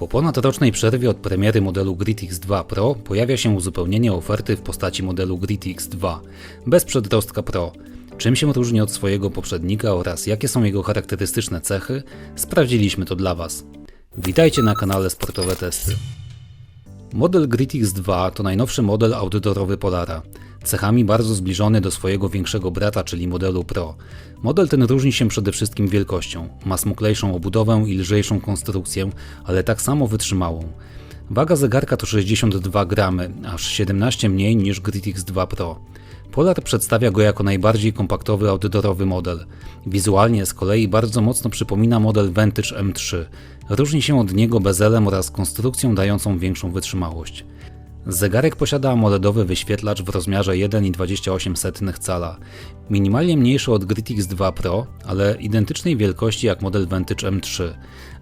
Po ponadrocznej przerwie od premiery modelu GridX 2 Pro pojawia się uzupełnienie oferty w postaci modelu GridX 2 bez przedrostka Pro. Czym się różni od swojego poprzednika oraz jakie są jego charakterystyczne cechy, sprawdziliśmy to dla Was. Witajcie na kanale Sportowe Testy. Model GridX 2 to najnowszy model outdoorowy Polara, cechami bardzo zbliżony do swojego większego brata, czyli modelu Pro. Model ten różni się przede wszystkim wielkością, ma smuklejszą obudowę i lżejszą konstrukcję, ale tak samo wytrzymałą. Waga zegarka to 62 gramy, aż 17 mniej niż GridX 2 Pro. Polar przedstawia go jako najbardziej kompaktowy outdoorowy model. Wizualnie z kolei bardzo mocno przypomina model Vantage M3. Różni się od niego bezelem oraz konstrukcją dającą większą wytrzymałość. Zegarek posiada AMOLEDowy wyświetlacz w rozmiarze 1,28 cala, minimalnie mniejszy od GridX 2 Pro, ale identycznej wielkości jak model Vantage M3.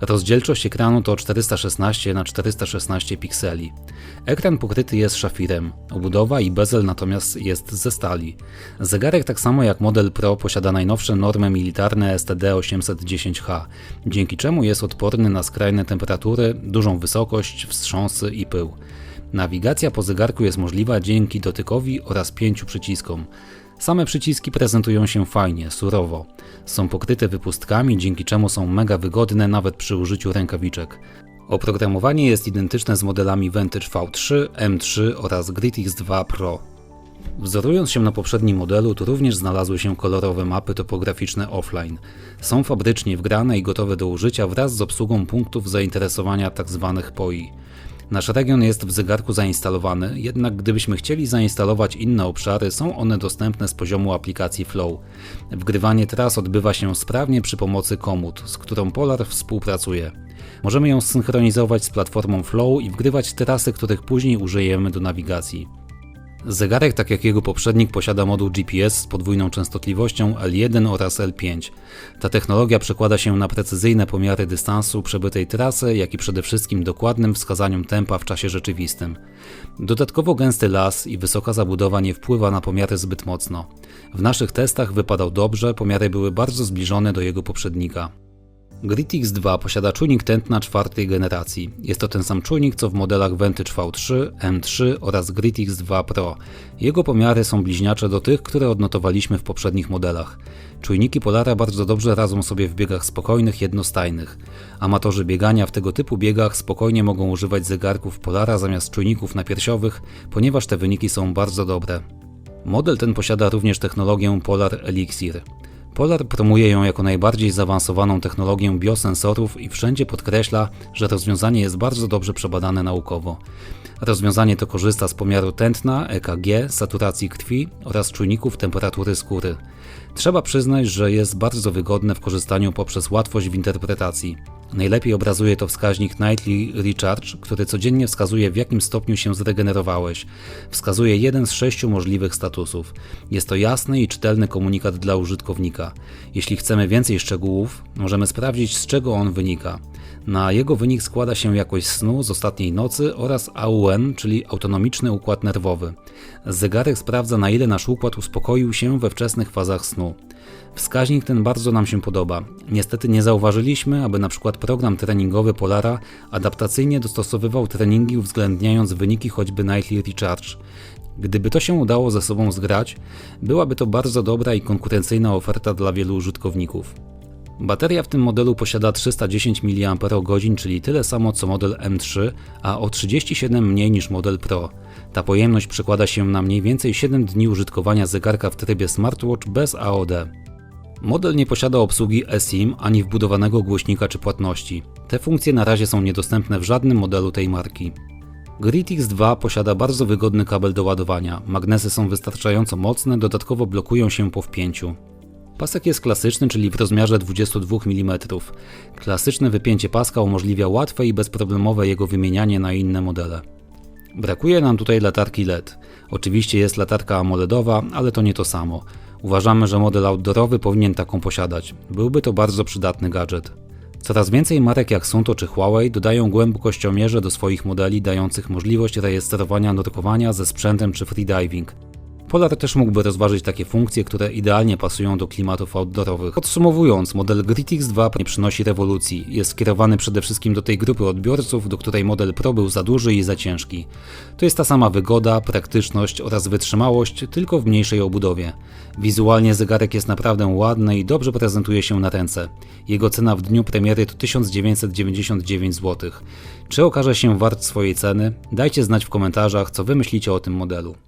Rozdzielczość ekranu to 416 na 416 pikseli. Ekran pokryty jest szafirem, obudowa i bezel natomiast jest ze stali. Zegarek tak samo jak model Pro posiada najnowsze normy militarne STD810H, dzięki czemu jest odporny na skrajne temperatury, dużą wysokość, wstrząsy i pył. Nawigacja po zegarku jest możliwa dzięki dotykowi oraz pięciu przyciskom. Same przyciski prezentują się fajnie, surowo. Są pokryte wypustkami, dzięki czemu są mega wygodne nawet przy użyciu rękawiczek. Oprogramowanie jest identyczne z modelami Vantage V3, M3 oraz GridX 2 Pro. Wzorując się na poprzednim modelu, tu również znalazły się kolorowe mapy topograficzne offline. Są fabrycznie wgrane i gotowe do użycia wraz z obsługą punktów zainteresowania tzw. POI. Nasz region jest w zegarku zainstalowany, jednak gdybyśmy chcieli zainstalować inne obszary, są one dostępne z poziomu aplikacji Flow. Wgrywanie tras odbywa się sprawnie przy pomocy komód, z którą Polar współpracuje. Możemy ją zsynchronizować z platformą Flow i wgrywać trasy, których później użyjemy do nawigacji. Zegarek, tak jak jego poprzednik, posiada moduł GPS z podwójną częstotliwością L1 oraz L5. Ta technologia przekłada się na precyzyjne pomiary dystansu przebytej trasy, jak i przede wszystkim dokładnym wskazaniom tempa w czasie rzeczywistym. Dodatkowo gęsty las i wysoka zabudowa nie wpływa na pomiary zbyt mocno. W naszych testach wypadał dobrze, pomiary były bardzo zbliżone do jego poprzednika. GridX 2 posiada czujnik tętna czwartej generacji. Jest to ten sam czujnik co w modelach Vantage V3, M3 oraz GridX 2 Pro. Jego pomiary są bliźniacze do tych, które odnotowaliśmy w poprzednich modelach. Czujniki Polara bardzo dobrze radzą sobie w biegach spokojnych, jednostajnych. Amatorzy biegania w tego typu biegach spokojnie mogą używać zegarków Polara zamiast czujników napiersiowych, ponieważ te wyniki są bardzo dobre. Model ten posiada również technologię Polar Elixir. Polar promuje ją jako najbardziej zaawansowaną technologię biosensorów i wszędzie podkreśla, że rozwiązanie jest bardzo dobrze przebadane naukowo. Rozwiązanie to korzysta z pomiaru tętna, EKG, saturacji krwi oraz czujników temperatury skóry. Trzeba przyznać, że jest bardzo wygodne w korzystaniu poprzez łatwość w interpretacji. Najlepiej obrazuje to wskaźnik Nightly Recharge, który codziennie wskazuje w jakim stopniu się zregenerowałeś. Wskazuje jeden z sześciu możliwych statusów. Jest to jasny i czytelny komunikat dla użytkownika. Jeśli chcemy więcej szczegółów, możemy sprawdzić z czego on wynika. Na jego wynik składa się jakość snu z ostatniej nocy oraz AUN, czyli autonomiczny układ nerwowy. Zegarek sprawdza na ile nasz układ uspokoił się we wczesnych fazach snu. Wskaźnik ten bardzo nam się podoba. Niestety nie zauważyliśmy, aby na przykład program treningowy Polara adaptacyjnie dostosowywał treningi uwzględniając wyniki choćby Nightly Recharge. Gdyby to się udało ze sobą zgrać, byłaby to bardzo dobra i konkurencyjna oferta dla wielu użytkowników. Bateria w tym modelu posiada 310 mAh, czyli tyle samo co model M3, a o 37 mniej niż model Pro. Ta pojemność przekłada się na mniej więcej 7 dni użytkowania zegarka w trybie smartwatch bez AOD. Model nie posiada obsługi eSIM ani wbudowanego głośnika czy płatności. Te funkcje na razie są niedostępne w żadnym modelu tej marki. GridX 2 posiada bardzo wygodny kabel do ładowania. Magnesy są wystarczająco mocne, dodatkowo blokują się po wpięciu. Pasek jest klasyczny, czyli w rozmiarze 22 mm. Klasyczne wypięcie paska umożliwia łatwe i bezproblemowe jego wymienianie na inne modele. Brakuje nam tutaj latarki LED. Oczywiście jest latarka AMOLEDowa, ale to nie to samo. Uważamy, że model outdoorowy powinien taką posiadać. Byłby to bardzo przydatny gadżet. Coraz więcej marek jak Sunto czy Huawei dodają głębokościomierze do swoich modeli, dających możliwość rejestrowania nurkowania ze sprzętem czy freediving. Polar też mógłby rozważyć takie funkcje, które idealnie pasują do klimatów outdoorowych. Podsumowując, model GridX 2 nie przynosi rewolucji. Jest skierowany przede wszystkim do tej grupy odbiorców, do której model Pro był za duży i za ciężki. To jest ta sama wygoda, praktyczność oraz wytrzymałość, tylko w mniejszej obudowie. Wizualnie zegarek jest naprawdę ładny i dobrze prezentuje się na ręce. Jego cena w dniu premiery to 1999 zł. Czy okaże się wart swojej ceny? Dajcie znać w komentarzach, co wy myślicie o tym modelu.